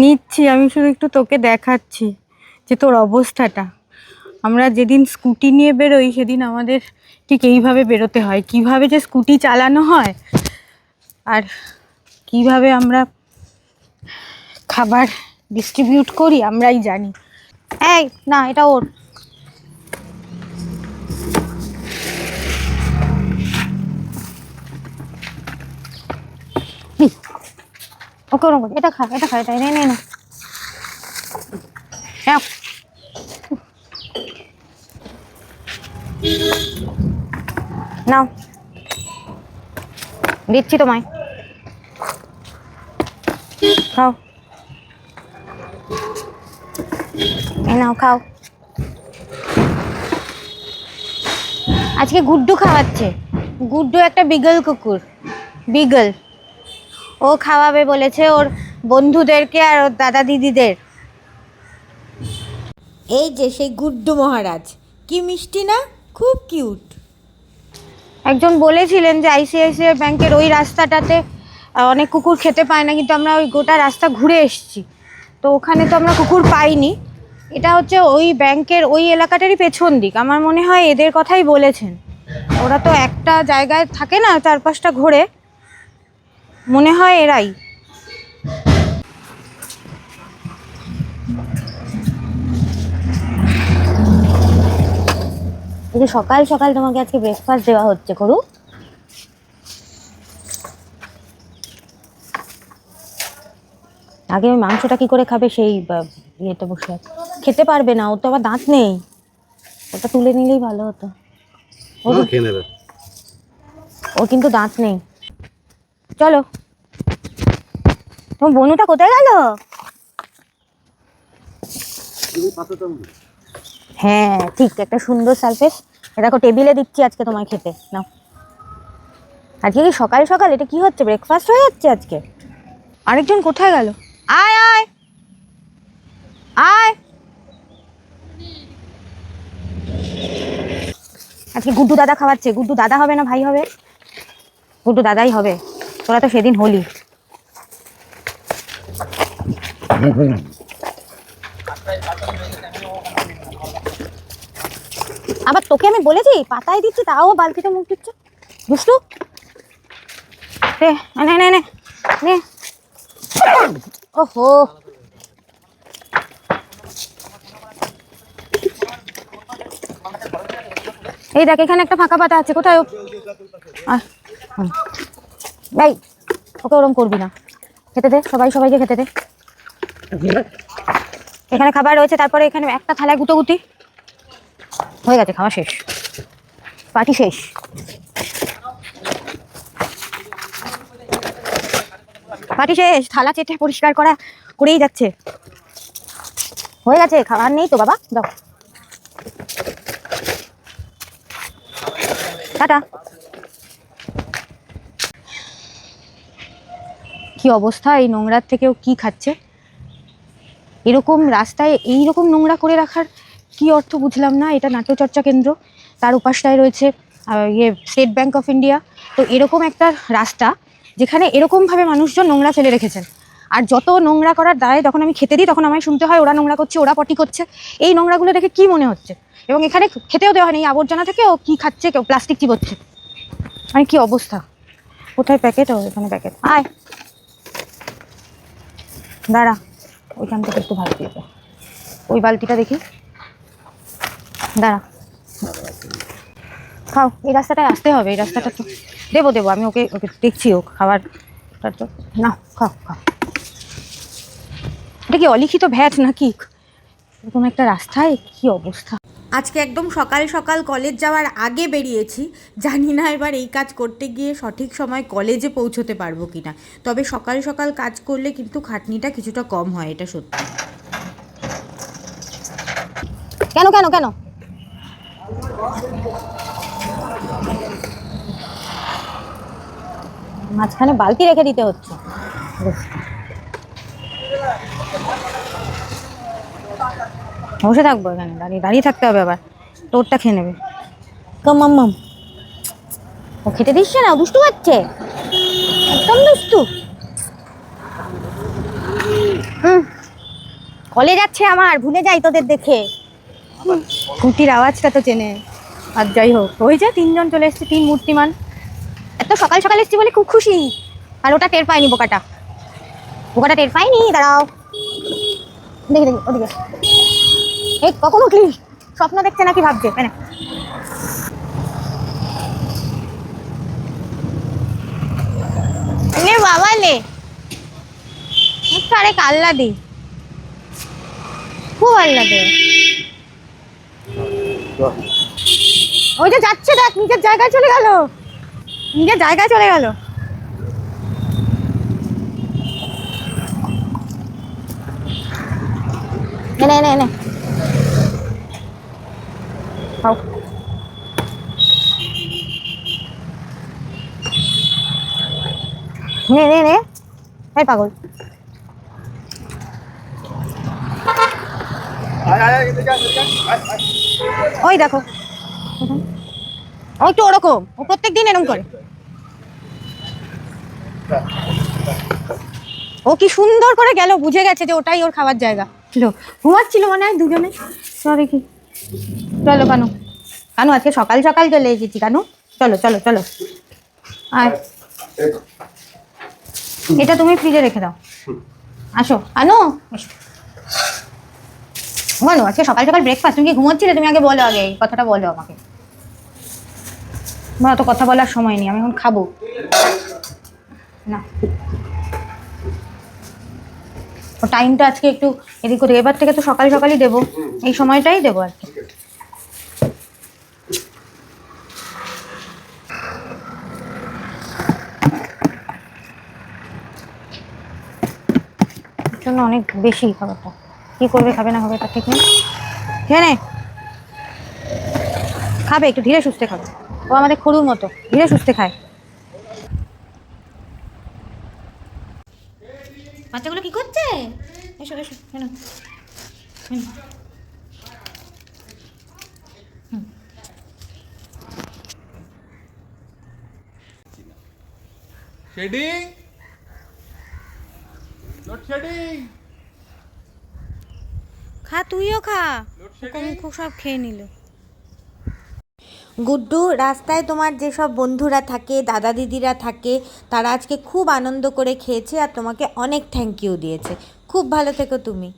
নিচ্ছি, আমি শুধু একটু তোকে দেখাচ্ছি যে তোর অবস্থাটা। আমরা যেদিন স্কুটি নিয়ে বেরোই, সেদিন আমাদের ঠিক এইভাবে বেরোতে হয়। কীভাবে যে স্কুটি চালানো হয় আর কীভাবে আমরা খাবার ডিস্ট্রিবিউট করি, আমরাই জানি। এই, না, এটা ওর। হুম। ওকে ওরকম এটা খা এটা খা এটা নে নে না নাও। দিচ্ছি তোমায়। খাও। এই নাও, খাও। আজকে গুড্ডু খাওয়াচ্ছে। গুড্ডু একটা বিগল কুকুর। বিগল। ও খাওয়াবে বলেছে ওর বন্ধুদেরকে আর ওর দাদা দিদিদের। এই যে সেই গুড্ডু মহারাজ কি মিষ্টি না? খুব কিউট। একজন বলেছিলেন যে আইসিআইসিআই ব্যাংকের ওই রাস্তাটাতে অনেক কুকুর খেতে পায় না কিন্তু আমরা ওই গোটা রাস্তা ঘুরে এসেছি। তো ওখানে তো আমরা কুকুর পাইনি। এটা হচ্ছে ওই ব্যাংকের ওই এলাকাটারই পেছন দিক। আমার মনে হয় এদের কথাই বলেছেন। ওরা তো একটা জায়গায় থাকে না চার পাঁচটা ঘোরে। মনে হয় এরাই। এই যে সকাল সকাল তোমাকে আজকে ব্রেকফাস্ট দেওয়া হচ্ছে করু। আগে ওই মাংসটা কি করে খাবে সেই ইয়েতে বসে আছে। খেতে পারবে না ওর তো আবার দাঁত নেই। ওটা তুলে নিলেই ভালো হতো। ওর কিন্তু দাঁত নেই। চলো। তোমার বনুটা কোথায় গেল? হ্যাঁ ঠিক, একটা সুন্দর সারফেস দেখো টেবিলে দিচ্ছি আজকে তোমায় খেতে। নাও। আজকে কি সকাল সকাল? এটা কি হচ্ছে? ব্রেকফাস্ট হয়ে যাচ্ছে আজকে? আরেকজন কোথায় গেল? আয় আয়। আয়। আজকে গুড্ডু দাদা খাওয়াচ্ছে। গুড্ডু দাদা হবে না, ভাই হবে? গুড্ডু দাদাই হবে। তোরা তো সেদিন হলি। আবার তোকে আমি বলেছি, পাতায় দিচ্ছি, তাও বালতিতে মুখ দিচ্ছে। দুষ্টু। নে নে এই দেখ, এখানে একটা ফাঁকা পাতা আছে, কোথায় এই ওকে ওরম করবি না। খেতে দে, সবাই সবাইকে খেতে দে। এখানে খাবার রয়েছে, তারপরে এখানে একটা থালায় গুটোগুটি হয়ে গেছে, খাওয়া শেষ। পার্টি শেষ। পার্টি শেষ, থালা চেটে পরিষ্কার করা করেই যাচ্ছে। হয়ে গেছে খাবার নেই তো, বাবা দাও টাটা। কি অবস্থা? এই নোংরার থেকেও কি খাচ্ছে? এরকম রাস্তায় এই রকম নোংরা করে রাখার কি অর্থ বুঝলাম না। এটা নাট্যচর্চা কেন্দ্র, তার উপাসটায় রয়েছে ইয়ে স্টেট ব্যাংক অফ ইন্ডিয়া। তো এরকম একটা রাস্তা যেখানে এরকমভাবে মানুষজন নোংরা ফেলে রেখেছেন। আর যত নোংরা করার দায় যখন আমি খেতে দিই, তখন আমায় শুনতে হয়, ওরা নোংরা করছে, ওরা পটি করছে। এই নোংরাগুলো দেখে কি মনে হচ্ছে? এবং এখানে খেতেও দেওয়া হয়নি, এই আবর্জনা থেকে ও কি খাচ্ছে, কেউ প্লাস্টিক চিবোচ্ছে মানে কি অবস্থা? কোথায় প্যাকেট? ও এখানে প্যাকেট। আয়। দাঁড়া, ওইখান থেকে একটু ভালো দিয়ে ওই বালতিটা দেখি। দাঁড়া। খাও, এই রাস্তাটায় আসতে হবে, এই রাস্তাটা তো দেবো দেবো, আমি ওকে ওকে দেখছি, ও খাবার তো না খাও খাও। এটা কি অলিখিত ভ্যাট নাকি? এরকম একটা রাস্তায় কি অবস্থা? আজকে একদম সকাল সকাল কলেজ যাওয়ার আগে বেরিয়েছি। জানি না এবার এই কাজ করতে গিয়ে সঠিক সময় কলেজে পৌঁছতে পারব কিনা। তবে সকাল সকাল কাজ করলে কিন্তু খাটনিটা কিছুটা কম হয়, এটা সত্যি। কেন কেন কেন? মাঝখানে বালতি রেখে দিতে হচ্ছে। বসে থাকব এখানে, দাঁড়িয়ে দাঁড়িয়ে থাকতে হবে আবার। তোরটা খেয়ে নেবে। কম, মাম ও খেতে দিচ্ছে না, দুষ্টু হচ্ছে। একদম দুষ্টু। হুম। কলে যাচ্ছে আমার, ভুলে যাই তোদের দেখে। কুটির আওয়াজটা তো চেনে। আর যাই হোক, ওই যে তিনজন চলে এসছে, তিন মূর্তিমান। এত সকাল সকাল এসছি বলে খুব খুশি। আর ওটা টের পায়নি বোকাটা। বোকাটা টের পায়নি, দাঁড়াও। দেখে, দেখি, ওদিকে। কখন উঠলি স্বপ্ন দেখছে নাকি ভাবছে? মানে বাবা খুব ওই যে যাচ্ছে দেখ, নিজের জায়গায় চলে গেল। নিজের জায়গায় চলে গেল। এনে এনে এনে খাও। নে নে নে। এই পাগল। ওই দেখো। ও একটু ওরকম। ও প্রত্যেক দিন এরকম করে। ও কি সুন্দর করে গেল বুঝে গেছে যে ওটাই ওর খাবার জায়গা। ছিল। ঘুমাচ্ছিল মনে হয় দুজনে। সরি কি চলো কানু। কানু, আজকে সকাল সকাল চলে এসেছি কানু। চলো চলো চলো। আর এটা তুমি ফ্রিজে রেখে দাও। আসো। আনো। বলো আজকে সকাল সকাল ব্রেকফাস্ট তুমি কি ঘুমোচ্ছিলে? তুমি আগে বলো আগে, এই কথাটা বলো আমাকে। আমার অত কথা বলার সময় নেই, আমি এখন খাব। না। টাইমটা আজকে একটু এদিক করে এবার থেকে তো সকাল সকালই দেবো। এই সময়টাই দেবো আর কি। জন্য অনেক বেশি খাবারটা। কি করবে, খাবে না খাবে তা ঠিক নেই। খেয়ে নে। খাবে, একটু ধীরে সুস্থে খাবে। ও আমাদের খরুর মতো, ধীরে সুস্থে খায়। বাচ্চাগুলো কি করছে? এসো এসো কেন শেডিং? Load shedding? খা তুইও খা। খুব সব খেয়ে নিল। গুড্ডু, রাস্তায় তোমার যেসব বন্ধুরা থাকে, দাদা দিদিরা থাকে, তারা আজকে খুব আনন্দ করে খেয়েছে আর তোমাকে অনেক থ্যাংক ইউ দিয়েছে। খুব ভালো থেকো তুমি।